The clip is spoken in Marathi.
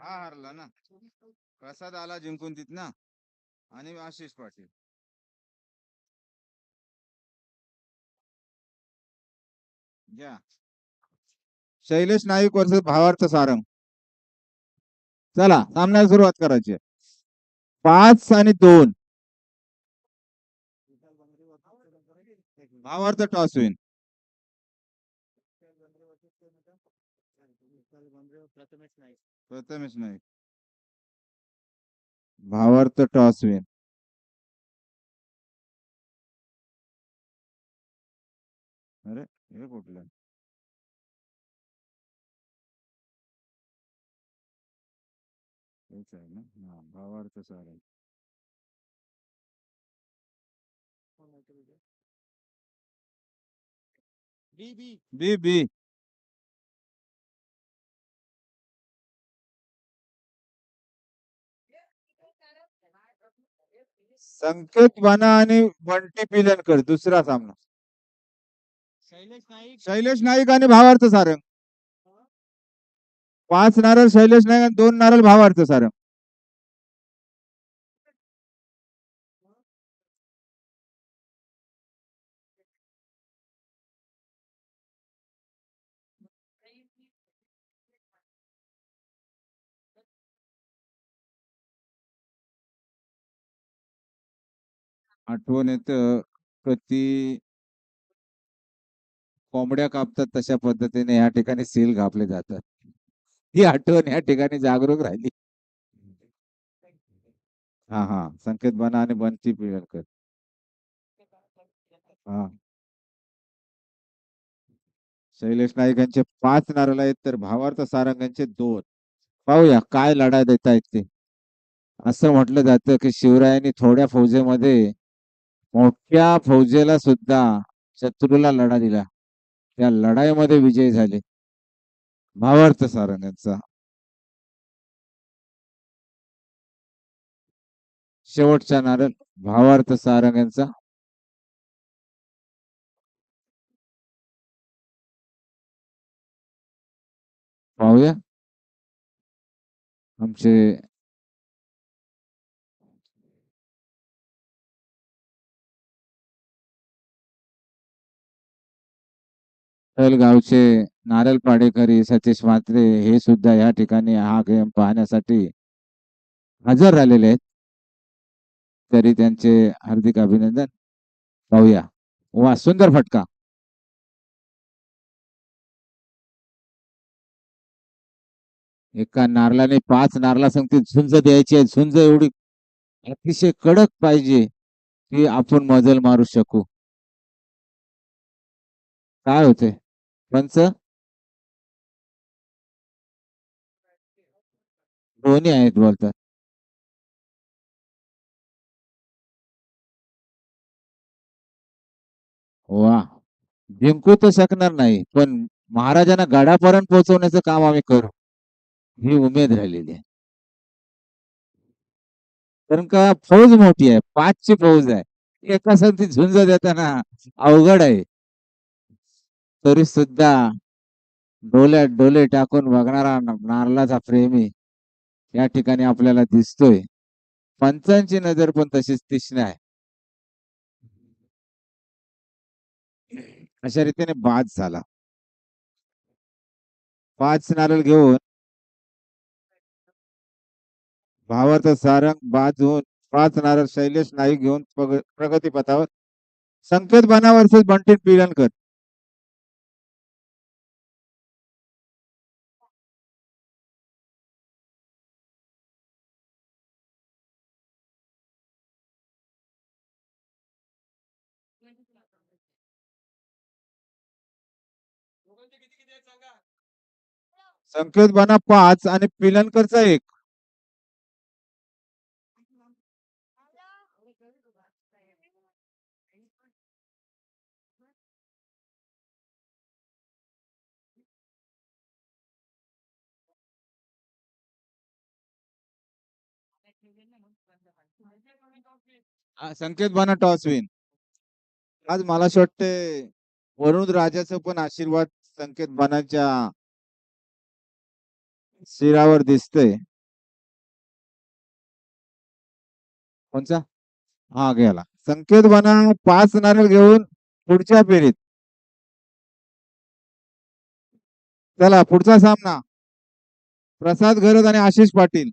हा हरला ना? प्रसाद आला जिंकून तिथनं आणि आशिष पाटील. घ्या. शैलेश नाईक वर्सेस भावार्थ सारंग. चला सामन्याला सुरुवात करायची. पाच आणि दोन. भावार्थ टॉस होईल. प्रथमेश नाईक भावार्थ टॉस होईल. अरे हे कुठलं? तेच आहे ना? हा भावार्थ सारंग बी बी. संकेत बाना आणि बंटी पिलनकर दुसरा सामना. शैलेश नाईक. शैलेश नाईक आणि भावार्थ सारंग. पाच नारळ शैलेश नाईक आणि दोन नारळ भावार्थ सारंग. आठवण येत कधी कोंबड्या कापतात तशा पद्धतीने या ठिकाणी सील कापले जातात. ही आठवण या ठिकाणी जागरूक राहिली. हा हा. संकेत बना आणि बनती पिळकर हा. शैलेश नाईक यांचे पाच नारळ आहेत तर भावार्थ सारंग यांचे दोन. पाहूया काय लढा देत आहेत ते. असं म्हटलं जातं की शिवरायांनी थोड्या फौजेमध्ये मोठ्या फौजेला सुद्धा शत्रूला लढा दिला. त्या लढाईमध्ये विजय झाले. भावार्थ सारंग यांचा. शेवटचा नारळ भावार्थ सारंग यांचा. पाहूया. आमचे गावचे नारळ पाडेकरी सतीश म्हात्रे हे सुद्धा या ठिकाणी हा गेम पाहण्यासाठी हजर राहिलेले आहेत. तरी त्यांचे हार्दिक अभिनंदन. पाहूया. वा सुंदर फटका. एका नारळाने पाच नारला सांगते झुंज द्यायची आहे. झुंज एवढी अतिशय कडक पाहिजे की आपण मजल मारू शकू. काय होते पंच दोन्ही आहेत बोलतात. वा. जिंकू तर शकणार नाही पण महाराजांना गडापर्यंत पोहोचवण्याचं काम आम्ही करू. ही उमेद राहिलेली आहे. कारण का फौज मोठी आहे पाचची फौज आहे. एका संधी झुंज देताना अवघड आहे. तरी सुद्धा डोल्यात डोले टाकून बघणारा नारळाचा प्रेमी या ठिकाणी आपल्याला दिसतोय. पंचांची नजर पण तशीच तीक्ष्ण आहे. अशा रीतीने बाद झाला. पाच नारळ घेऊन भावार्थ सारंग बाद होऊन पाच नारळ शैलेश नाईक घेऊन प्रगतीपथावर संकेत बनावरच वर्सेस पिळणकर संकेत बना पाच आणि पिलनकरचा एक. संकेत बना टॉस विन. आज मला असं वाटते वरुण राजाचं पण आशीर्वाद संकेत बनाच्या शिरावर दिसतोय. कोणचा? हा गेला. संकेत बना पाच नारळ घेऊन पुढच्या फेरीत. चला पुढचा सामना. प्रसाद घरत आणि आशिष पाटील.